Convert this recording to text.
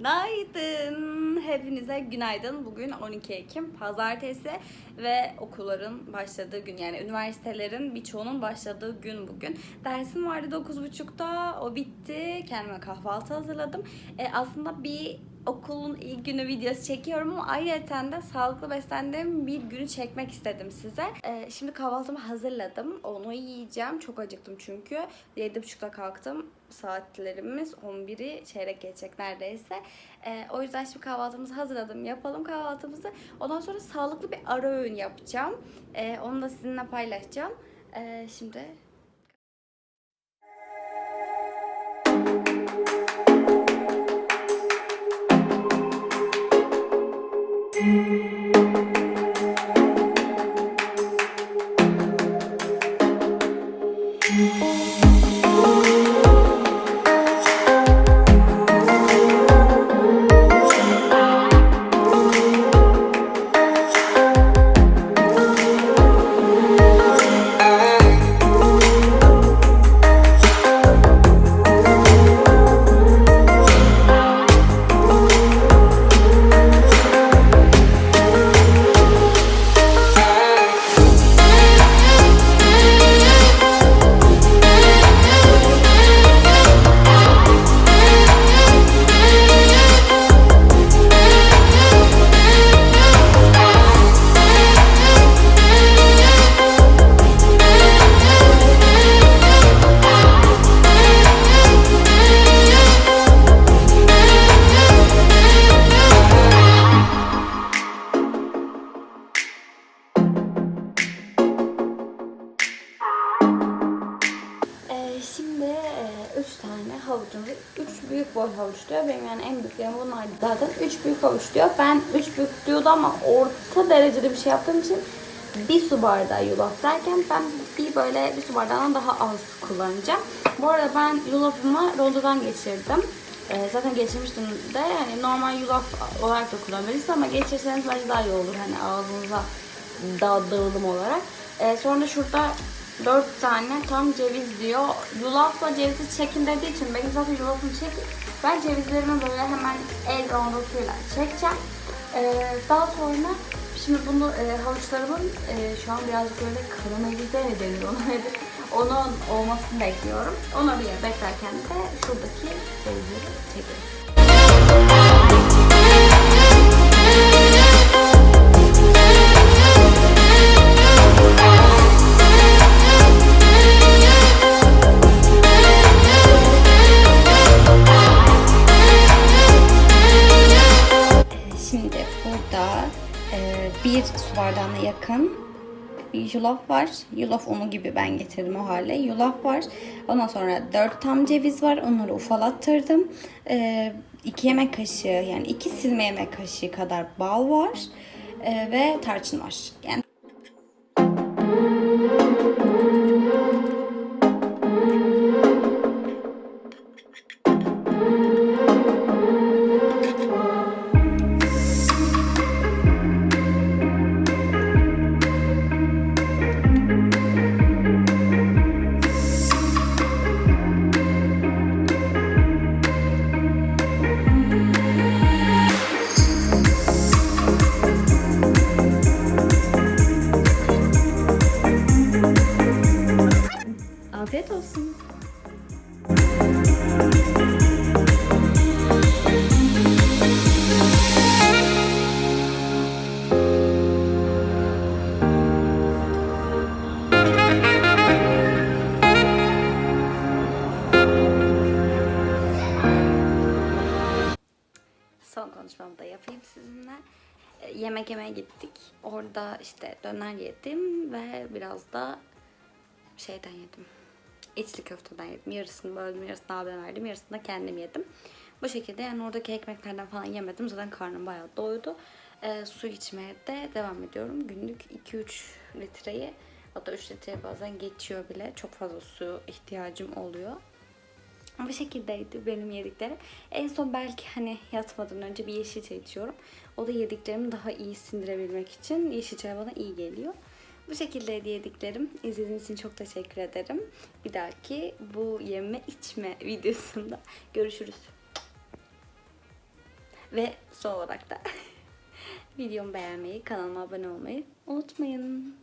Günaydın. Hepinize günaydın. Bugün 12 Ekim Pazartesi ve okulların başladığı gün yani üniversitelerin birçoğunun başladığı gün bugün. Dersim vardı 9.30'da. O bitti. Kendime kahvaltı hazırladım. E, aslında bir okulun ilk günü videosu çekiyorum ama ayrıca de sağlıklı beslendiğim bir günü çekmek istedim size. E, şimdi kahvaltımı hazırladım. Onu yiyeceğim. Çok acıktım çünkü. 7.30'da kalktım. Saatlerimiz 11'i çeyrek geçecek neredeyse. E, o yüzden şimdi kahvaltımızı hazırladım. Yapalım kahvaltımızı. Ondan sonra sağlıklı bir ara öğün yapacağım. E, onu da sizinle paylaşacağım. E, şimdi tane havucumuz, üç büyük boy havuç diyor. Benim yani en büyüklerim bunlar zaten. Üç büyük havuç diyor. Ben üç büyük diyordu ama orta derecede bir şey yaptığım için bir su bardağı yulaf derken ben bir böyle bir su bardağından daha az kullanacağım. Bu arada ben yulafımı rondodan geçirdim. Ee, zaten geçirmiştim de yani normal yulaf olarak da kullanabilirsiniz ama geçirseniz bence daha iyi olur hani ağzınıza daha dağılım olarak. Ee, sonra şurada 4 tane tam ceviz diyor. Yulafla cevizi çekin dediği için benim zaten yulafım çek. Ben cevizlerimi böyle hemen el rondosuyla çekeceğim. Ee, daha sonra şimdi bunu e, havuçlarımın e, şu an birazcık böyle karamelize mi deniyor ona nedir? Onun olmasını bekliyorum. Onu bir beklerken de şuradaki cevizleri çekelim. Bardağına yakın yulaf var. Yulaf unu gibi ben getirdim o hale. Yulaf var. Ondan sonra 4 tam ceviz var. Onları ufalattırdım. E, 2 yemek kaşığı yani 2 silme yemek kaşığı kadar bal var. E, ve tarçın var. Yani Yemek yemeye gittik. Orada işte döner yedim ve biraz da şeyden yedim. İçli köfteden yedim. Yarısını böldüm, yarısını abime verdim, yarısını da kendim yedim. Bu şekilde yani oradaki ekmeklerden falan yemedim. Zaten karnım bayağı doydu. Ee, su içmeye de devam ediyorum. Günlük 2-3 litreyi hatta 3 litreye bazen geçiyor bile. Çok fazla su ihtiyacım oluyor. Bu şekildeydi benim yediklerim. En son belki hani yatmadan önce bir yeşil çay içiyorum. O da yediklerimi daha iyi sindirebilmek için yeşil çay bana iyi geliyor. Bu şekilde yediklerim. İzlediğiniz için çok teşekkür ederim. Bir dahaki bu yeme içme videosunda görüşürüz. Ve son olarak da videomu beğenmeyi, kanalıma abone olmayı unutmayın.